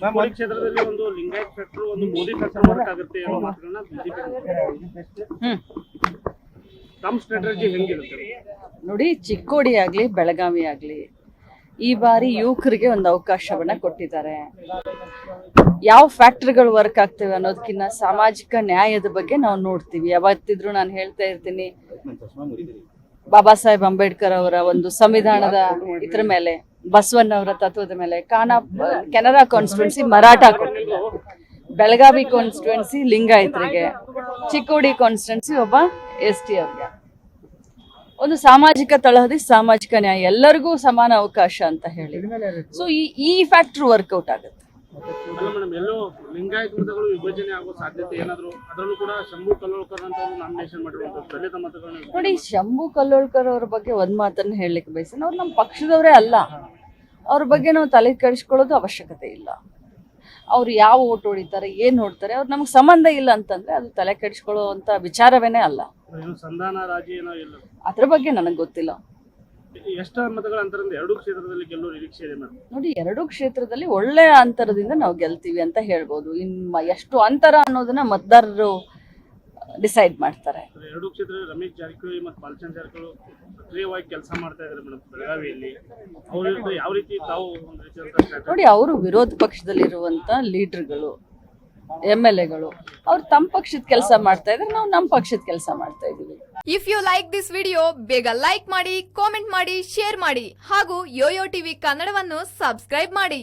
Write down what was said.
ಕ್ಷೇತ್ರದಲ್ಲಿ ಒಂದು ಲಿಂಗಾಯತ್ ಫ್ಯಾಕ್ಟರ್ ಒಂದು ಮೋದಿ ಫ್ಯಾಕ್ಟರ್ ವರ್ಕ್ ಆಗುತ್ತೆ ಅನ್ನೋ ಮಾತುಗಳನ್ನ ಬಿಜೆಪಿ ಹ್ಮ್. ತಮ್ಮ ಸ್ಟ್ರಾಟಜಿ ಹೆಂಗಿರುತ್ತೆ? ನೋಡಿ ಚಿಕ್ಕೋಡಿ ಆಗ್ಲಿ ಬೆಳಗಾವಿ ಆಗ್ಲಿ ಈ ಬಾರಿ ಯುವಕರಿಗೆ ಒಂದು ಅವಕಾಶವನ್ನ ಕೊಟ್ಟಿದ್ದಾರೆ. ಯಾವ ಫ್ಯಾಕ್ಟ್ರಿಗಳು ವರ್ಕ್ ಆಗ್ತವೆ ಅನ್ನೋದಕ್ಕಿಂತ ಸಾಮಾಜಿಕ ನ್ಯಾಯದ ಬಗ್ಗೆ ನಾವು ನೋಡ್ತೀವಿ. ಯಾವತ್ತಿದ್ರು ನಾನು ಹೇಳ್ತಾ ಇರ್ತೀನಿ ಬಾಬಾ ಸಾಹೇಬ್ ಅಂಬೇಡ್ಕರ್ ಅವರ ಒಂದು ಸಂವಿಧಾನದ ಇದ್ರ ಮೇಲೆ. ಬಸವಣ್ಣವರ ತತ್ವದ ಮೇಲೆ. ಕಾನಾ ಕೆನರಾ ಕಾನ್ಸ್ಟಿಟ್ಯೂನ್ಸಿ ಮರಾಠ ಬೆಳಗಾವಿ ಕಾನ್ಸ್ಟಿಟ್ಯೂನ್ಸಿ ಲಿಂಗಾಯತರಿಗೆ. ಚಿಕ್ಕೋಡಿ ಕಾನ್ಸ್ಟಿಟ್ಯೂನ್ಸಿ ಒಬ್ಬ ಎಸ್ ಟಿ ಅವ್ರಿಗೆ. ಒಂದು ಸಾಮಾಜಿಕ ತಳಹದಿ ಸಾಮಾಜಿಕ ನ್ಯಾಯ ಎಲ್ಲರಿಗೂ ಸಮಾನ ಅವಕಾಶ ಅಂತ ಹೇಳಿ. ಸೊ ಈ ಈ ಫ್ಯಾಕ್ಟ್ರಿ ವರ್ಕೌಟ್ ಆಗುತ್ತೆ. ಅಲ್ಲ ಮೇಡಮ್ ಎಲ್ಲೋ ಲಿಂಗಾಯತ್ ಮತಗಳು ವಿಭಜನೆ ಆಗೋ ಸಾಧ್ಯತೆ ಏನಾದ್ರು ಅದರಲ್ಲೂ ಕೂಡ ಶಂಭು ಕಲ್ಲೋಳ್ಕರ್ ಅಂತ ನಾಮಿನೇಷನ್ ಮಾಡಿರುವಂತ ದಲಿತ ಮತಗಳನ್ನ ನೋಡಿ ಶಂಭು ಕಲ್ಲೋಳ್ಕರ್ ಅವ್ರ ಬಗ್ಗೆ ಒಂದ್ ಮಾತನ್ನ ಹೇಳಲಿಕ್ಕೆ ಬಯಸ್ತೀನಿ. ಅವ್ರು ನಮ್ಮ ಪಕ್ಷದವರೇ ಅಲ್ಲ. ಅವ್ರ ಬಗ್ಗೆ ನಾವು ತಲೆ ಕೆಡಿಸ್ಕೊಳ್ಳೋದು ಅವಶ್ಯಕತೆ ಇಲ್ಲ. ಅವ್ರು ಯಾವ ಓಟ್ ಹೊಡಿತಾರೆ ಏನ್ ನೋಡ್ತಾರೆ ಅವ್ರು ನಮ್ಗೆ ಸಂಬಂಧ ಇಲ್ಲ ಅಂತಂದ್ರೆ ಅದು ತಲೆ ಕೆಡಿಸ್ಕೊಳ್ಳೋ ವಿಚಾರವೇನೇ ಅಲ್ಲ. ಏನು ಸಂಧಾನ ರಾಜಿ ಏನೋ ಇಲ್ಲ. ಅದ್ರ ಬಗ್ಗೆ ನನಗೆ ಗೊತ್ತಿಲ್ಲ. ಎಷ್ಟು ಮತಗಳ ಅಂತರದಿಂದ ಎರಡು ಕ್ಷೇತ್ರದಲ್ಲಿ ಗೆಲ್ಲುವ ನಿರೀಕ್ಷೆ ಇದೆ ಮೇಡಮ್. ನೋಡಿ ಎರಡು ಕ್ಷೇತ್ರದಲ್ಲಿ ಒಳ್ಳೆಯ ಅಂತರದಿಂದ ನಾವು ಗೆಲ್ತೀವಿ ಅಂತ ಹೇಳ್ಬೋದು. ಇನ್ನು ಎಷ್ಟು ಅಂತರ ಅನ್ನೋದನ್ನ ಮತದಾರರು ಡಿಸೈಡ್ ಮಾಡ್ತಾರೆ. ಎರಡು ಕ್ಷೇತ್ರ ರಮೇಶ್ ಜಾರಕಿಹೊಳಿ ಮತ್ತು ಬಾಲಚಂದ್ರ ಜಾರಕಿಹೊಳಿ ಸಕ್ರಿಯವಾಗಿ ಕೆಲಸ ಮಾಡ್ತಾ ಇದ್ದಾರೆ ಮೇಡಮ್ ಬೆಳಗಾವಿಯಲ್ಲಿ. ಅವರು ಯಾವ ರೀತಿ ತಾವು ನೋಡಿ ಅವರು ವಿರೋಧ ಪಕ್ಷದಲ್ಲಿರುವಂತ ಲೀಡರ್ಗಳು ಎಂ ಎಲ್ ಎಗಳು ಅವ್ರು ತಮ್ಮ ಪಕ್ಷದ ಕೆಲಸ ಮಾಡ್ತಾ ಇದ್ರೆ ನಾವು ನಮ್ಮ ಪಕ್ಷದ ಕೆಲಸ ಮಾಡ್ತಾ ಇದೀವಿ if you like this video ಬೇಗ ಲೈಕ್ ಮಾಡಿ ಕಾಮೆಂಟ್ ಮಾಡಿ ಶೇರ್ ಮಾಡಿ ಹಾಗೂ ಯೋಯೋ ಟಿವಿ ಕನ್ನಡವನ್ನು ಸಬ್ಸ್ಕ್ರೈಬ್ ಮಾಡಿ.